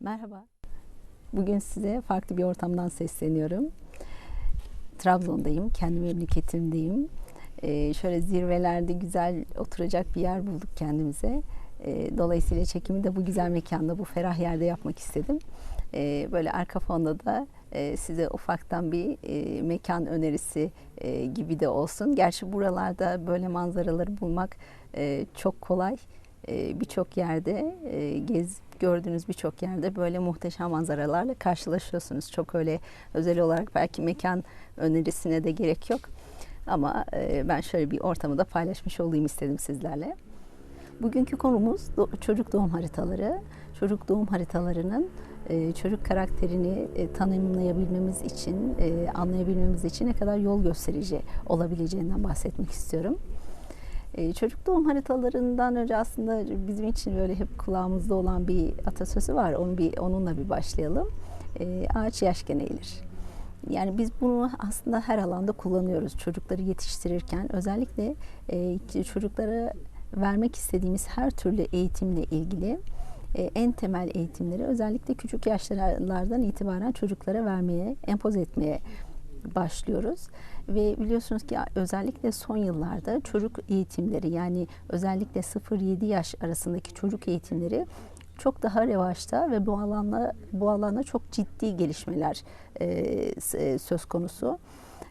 Merhaba. Bugün size farklı bir ortamdan sesleniyorum. Trabzon'dayım, kendi memleketimdeyim. Ee, şöyle zirvelerde güzel oturacak bir yer bulduk kendimize. Ee, dolayısıyla çekimi de bu güzel mekanda, bu ferah yerde yapmak istedim. Ee, böyle arka fonda da e, size ufaktan bir e, mekan önerisi e, gibi de olsun. Gerçi buralarda böyle manzaraları bulmak e, çok kolay. E, birçok yerde e, gez gördüğünüz birçok yerde böyle muhteşem manzaralarla karşılaşıyorsunuz. Çok öyle özel olarak belki mekan önerisine de gerek yok. Ama e, ben şöyle bir ortamı da paylaşmış olayım istedim sizlerle. Bugünkü konumuz çocuk doğum haritaları. Çocuk doğum haritalarının çocuk karakterini tanımlayabilmemiz için, anlayabilmemiz için ne kadar yol gösterici olabileceğinden bahsetmek istiyorum. Ee, çocuk doğum haritalarından önce aslında bizim için böyle hep kulağımızda olan bir atasözü var. Onu bir onunla bir başlayalım. Ee, ağaç yaşken eğilir. Yani biz bunu aslında her alanda kullanıyoruz. Çocukları yetiştirirken özellikle e, çocuklara vermek istediğimiz her türlü eğitimle ilgili e, en temel eğitimleri özellikle küçük yaşlardan itibaren çocuklara vermeye, empoze etmeye başlıyoruz. Ve biliyorsunuz ki özellikle son yıllarda çocuk eğitimleri yani özellikle 0-7 yaş arasındaki çocuk eğitimleri çok daha revaçta ve bu alanda bu alanda çok ciddi gelişmeler e, e, söz konusu.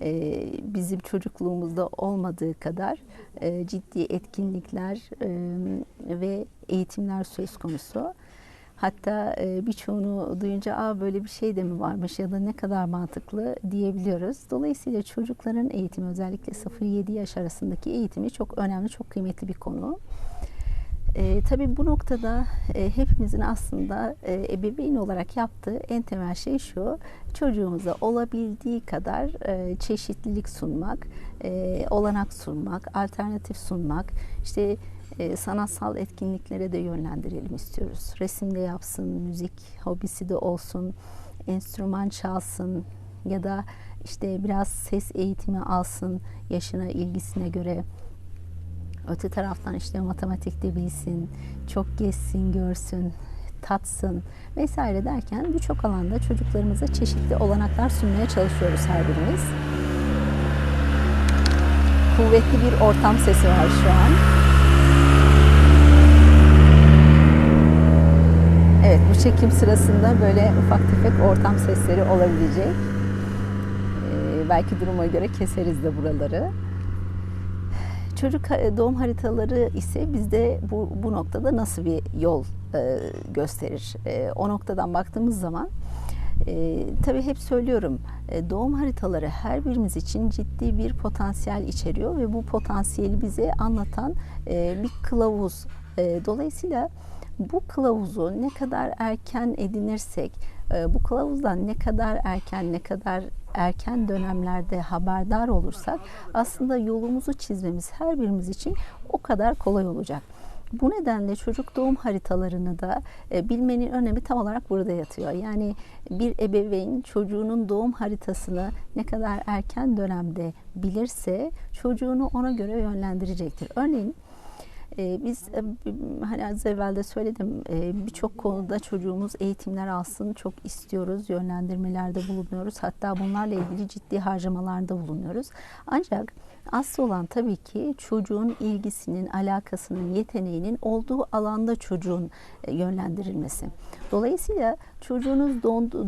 E, bizim çocukluğumuzda olmadığı kadar e, ciddi etkinlikler e, ve eğitimler söz konusu. Hatta e, birçoğunu duyunca Aa, böyle bir şey de mi varmış ya da ne kadar mantıklı diyebiliyoruz. Dolayısıyla çocukların eğitimi özellikle 0-7 yaş arasındaki eğitimi çok önemli, çok kıymetli bir konu. E, tabii bu noktada e, hepimizin aslında e, ebeveyn olarak yaptığı en temel şey şu, çocuğumuza olabildiği kadar e, çeşitlilik sunmak, e, olanak sunmak, alternatif sunmak, işte e, sanatsal etkinliklere de yönlendirelim istiyoruz. Resimde yapsın, müzik hobisi de olsun, enstrüman çalsın ya da işte biraz ses eğitimi alsın yaşına, ilgisine göre. Öte taraftan işte matematikte bilsin, çok gezsin, görsün, tatsın vesaire derken birçok alanda çocuklarımıza çeşitli olanaklar sunmaya çalışıyoruz her birimiz. Kuvvetli bir ortam sesi var şu an. Evet bu çekim sırasında böyle ufak tefek ortam sesleri olabilecek. Ee, belki duruma göre keseriz de buraları. Çocuk doğum haritaları ise bizde bu, bu noktada nasıl bir yol e, gösterir? E, o noktadan baktığımız zaman e, tabii hep söylüyorum e, doğum haritaları her birimiz için ciddi bir potansiyel içeriyor ve bu potansiyeli bize anlatan e, bir kılavuz. E, dolayısıyla bu kılavuzu ne kadar erken edinirsek, e, bu kılavuzdan ne kadar erken, ne kadar erken dönemlerde haberdar olursak aslında yolumuzu çizmemiz her birimiz için o kadar kolay olacak. Bu nedenle çocuk doğum haritalarını da e, bilmenin önemi tam olarak burada yatıyor. Yani bir ebeveyn çocuğunun doğum haritasını ne kadar erken dönemde bilirse çocuğunu ona göre yönlendirecektir. Örneğin ee, biz e, hani az evvel de söyledim e, birçok konuda çocuğumuz eğitimler alsın çok istiyoruz, yönlendirmelerde bulunuyoruz. Hatta bunlarla ilgili ciddi harcamalarda bulunuyoruz. Ancak asıl olan tabii ki çocuğun ilgisinin, alakasının, yeteneğinin olduğu alanda çocuğun e, yönlendirilmesi. Dolayısıyla çocuğunuz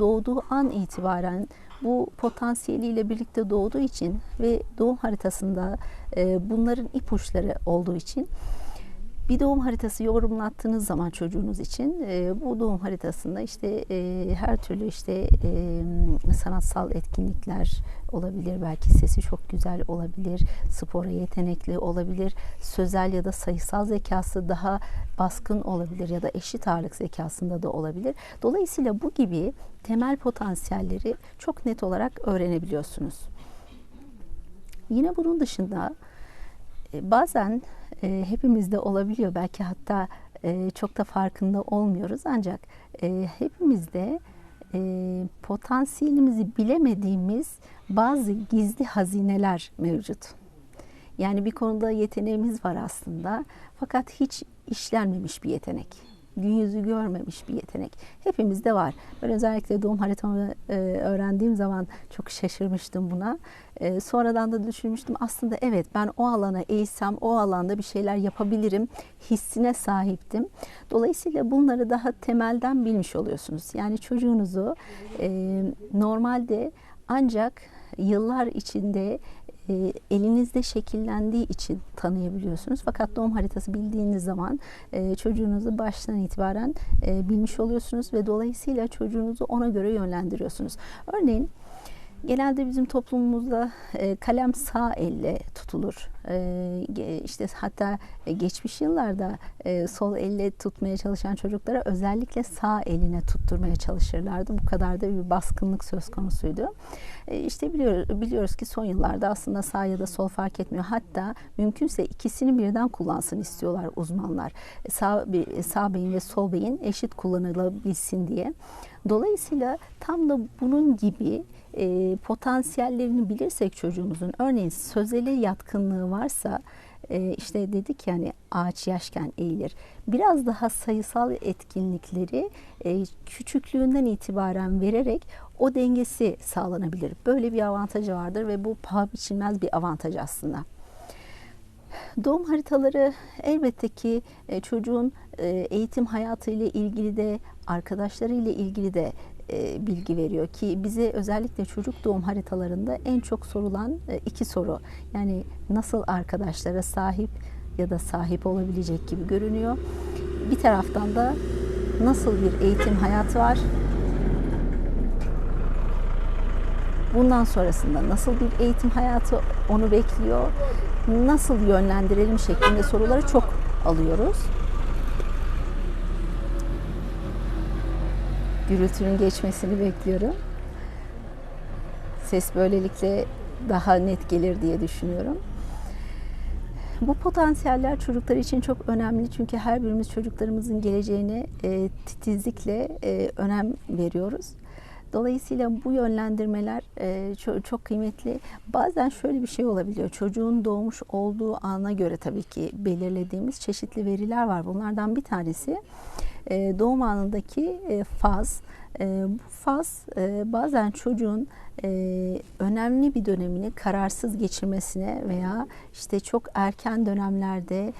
doğduğu an itibaren bu potansiyeliyle birlikte doğduğu için ve doğum haritasında bunların ipuçları olduğu için bir doğum haritası yorumlattığınız zaman çocuğunuz için e, bu doğum haritasında işte e, her türlü işte e, sanatsal etkinlikler olabilir. Belki sesi çok güzel olabilir. Spora yetenekli olabilir. Sözel ya da sayısal zekası daha baskın olabilir ya da eşit ağırlık zekasında da olabilir. Dolayısıyla bu gibi temel potansiyelleri çok net olarak öğrenebiliyorsunuz. Yine bunun dışında e, bazen e, hepimizde olabiliyor. Belki hatta e, çok da farkında olmuyoruz. Ancak e, hepimizde e, potansiyelimizi bilemediğimiz bazı gizli hazineler mevcut. Yani bir konuda yeteneğimiz var aslında fakat hiç işlenmemiş bir yetenek. Gün yüzü görmemiş bir yetenek. Hepimizde var. Ben özellikle doğum haritamı e, öğrendiğim zaman çok şaşırmıştım buna. E, sonradan da düşünmüştüm aslında evet ben o alana eğilsem o alanda bir şeyler yapabilirim hissine sahiptim. Dolayısıyla bunları daha temelden bilmiş oluyorsunuz. Yani çocuğunuzu e, normalde ancak yıllar içinde e, elinizde şekillendiği için tanıyabiliyorsunuz. Fakat doğum haritası bildiğiniz zaman e, çocuğunuzu baştan itibaren e, bilmiş oluyorsunuz ve dolayısıyla çocuğunuzu ona göre yönlendiriyorsunuz. Örneğin Genelde bizim toplumumuzda kalem sağ elle tutulur. E, işte hatta geçmiş yıllarda e, sol elle tutmaya çalışan çocuklara özellikle sağ eline tutturmaya çalışırlardı. Bu kadar da bir baskınlık söz konusuydu. E, işte biliyor, biliyoruz ki son yıllarda aslında sağ ya da sol fark etmiyor. Hatta mümkünse ikisini birden kullansın istiyorlar uzmanlar. E, sağ, sağ beyin ve sol beyin eşit kullanılabilsin diye. Dolayısıyla tam da bunun gibi e, potansiyellerini bilirsek çocuğumuzun örneğin sözele yatkınlığı varsa e, işte dedik yani ağaç yaşken eğilir. Biraz daha sayısal etkinlikleri e, küçüklüğünden itibaren vererek o dengesi sağlanabilir. Böyle bir avantajı vardır ve bu paha biçilmez bir avantaj aslında. Doğum haritaları elbette ki e, çocuğun e, eğitim hayatı ile ilgili de arkadaşları ile ilgili de e, bilgi veriyor ki bize özellikle çocuk doğum haritalarında en çok sorulan iki soru. Yani nasıl arkadaşlara sahip ya da sahip olabilecek gibi görünüyor. Bir taraftan da nasıl bir eğitim hayatı var? Bundan sonrasında nasıl bir eğitim hayatı onu bekliyor? Nasıl yönlendirelim şeklinde soruları çok alıyoruz. Gürültünün geçmesini bekliyorum. Ses böylelikle daha net gelir diye düşünüyorum. Bu potansiyeller çocuklar için çok önemli çünkü her birimiz çocuklarımızın geleceğine e, titizlikle e, önem veriyoruz. Dolayısıyla bu yönlendirmeler e, çok, çok kıymetli. Bazen şöyle bir şey olabiliyor. Çocuğun doğmuş olduğu ana göre tabii ki belirlediğimiz çeşitli veriler var. Bunlardan bir tanesi e, doğum anındaki e, faz. E, bu faz e, bazen çocuğun önemli bir dönemini kararsız geçirmesine veya işte çok erken dönemlerde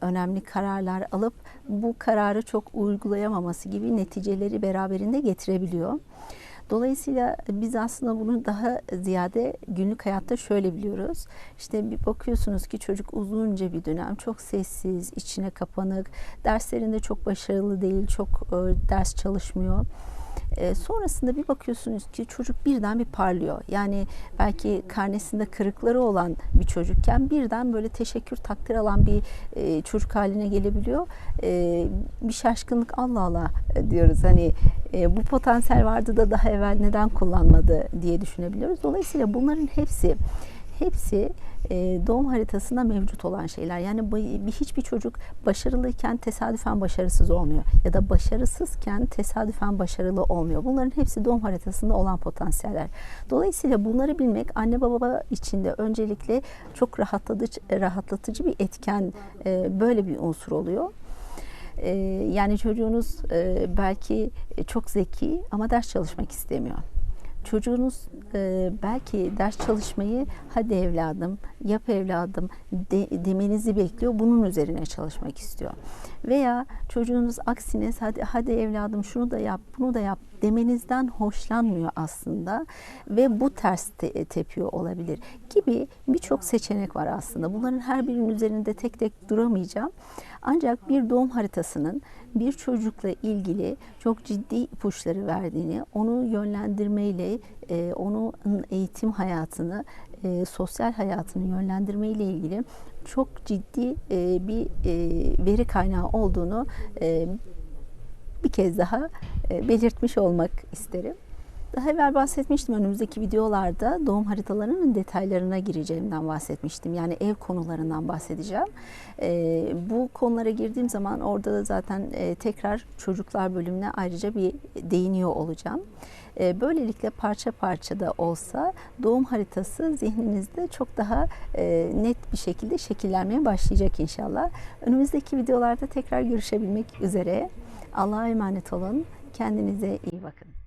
önemli kararlar alıp bu kararı çok uygulayamaması gibi neticeleri beraberinde getirebiliyor. Dolayısıyla biz aslında bunu daha ziyade günlük hayatta şöyle biliyoruz. İşte bir bakıyorsunuz ki çocuk uzunca bir dönem çok sessiz, içine kapanık, derslerinde çok başarılı değil, çok e, ders çalışmıyor. E, sonrasında bir bakıyorsunuz ki çocuk birden bir parlıyor. Yani belki karnesinde kırıkları olan bir çocukken birden böyle teşekkür takdir alan bir e, çocuk haline gelebiliyor. E, bir şaşkınlık Allah Allah diyoruz. Hani e, bu potansiyel vardı da daha evvel neden kullanmadı diye düşünebiliyoruz. Dolayısıyla bunların hepsi hepsi e, doğum haritasında mevcut olan şeyler. Yani bir hiçbir çocuk başarılıyken tesadüfen başarısız olmuyor ya da başarısızken tesadüfen başarılı olmuyor. Bunların hepsi doğum haritasında olan potansiyeller. Dolayısıyla bunları bilmek anne baba için de öncelikle çok rahatlatıcı, rahatlatıcı bir etken e, böyle bir unsur oluyor. E, yani çocuğunuz belki çok zeki ama ders çalışmak istemiyor çocuğunuz e, belki ders çalışmayı hadi evladım, yap evladım de, demenizi bekliyor. Bunun üzerine çalışmak istiyor. Veya çocuğunuz aksine hadi, hadi evladım şunu da yap, bunu da yap demenizden hoşlanmıyor aslında ve bu ters te- tepiyor olabilir gibi birçok seçenek var aslında. Bunların her birinin üzerinde tek tek duramayacağım. Ancak bir doğum haritasının bir çocukla ilgili çok ciddi ipuçları verdiğini, onu yönlendirmeyle, e, onun eğitim hayatını, e, sosyal hayatını yönlendirmeyle ilgili çok ciddi e, bir veri kaynağı olduğunu bir kez daha belirtmiş olmak isterim. Daha evvel bahsetmiştim önümüzdeki videolarda doğum haritalarının detaylarına gireceğimden bahsetmiştim. Yani ev konularından bahsedeceğim. E, bu konulara girdiğim zaman orada da zaten e, tekrar çocuklar bölümüne ayrıca bir değiniyor olacağım. E, böylelikle parça parça da olsa doğum haritası zihninizde çok daha e, net bir şekilde şekillenmeye başlayacak inşallah. Önümüzdeki videolarda tekrar görüşebilmek üzere. Allah'a emanet olun. Kendinize iyi bakın.